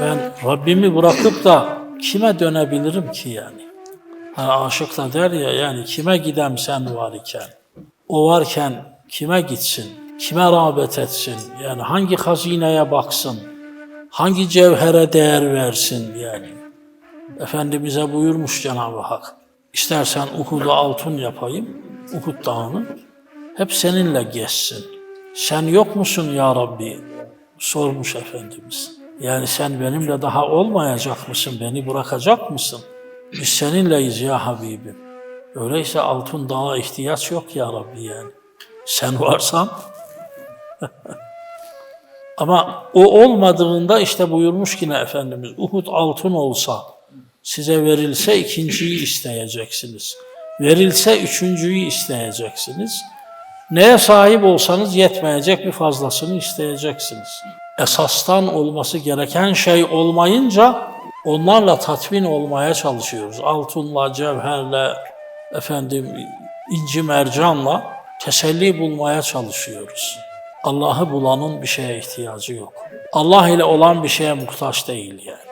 Ben Rabbimi bırakıp da kime dönebilirim ki yani? Hani aşık da der ya yani kime gidem sen var iken? O varken kime gitsin? Kime rağbet etsin? Yani hangi hazineye baksın? Hangi cevhere değer versin yani? Efendimiz'e buyurmuş Cenab-ı Hak. İstersen Uhud'a altın yapayım, Uhud dağını. Hep seninle geçsin. Sen yok musun ya Rabbi? Sormuş Efendimiz. Yani sen benimle daha olmayacak mısın? Beni bırakacak mısın? Biz seninleyiz ya Habibim. Öyleyse altın dağa ihtiyaç yok ya Rabbi yani. Sen varsan ama o olmadığında işte buyurmuş yine Efendimiz Uhud altın olsa size verilse ikinciyi isteyeceksiniz. Verilse üçüncüyü isteyeceksiniz. Neye sahip olsanız yetmeyecek bir fazlasını isteyeceksiniz. Esastan olması gereken şey olmayınca onlarla tatmin olmaya çalışıyoruz. Altınla, cevherle, efendim inci mercanla teselli bulmaya çalışıyoruz. Allah'ı bulanın bir şeye ihtiyacı yok. Allah ile olan bir şeye muhtaç değil yani.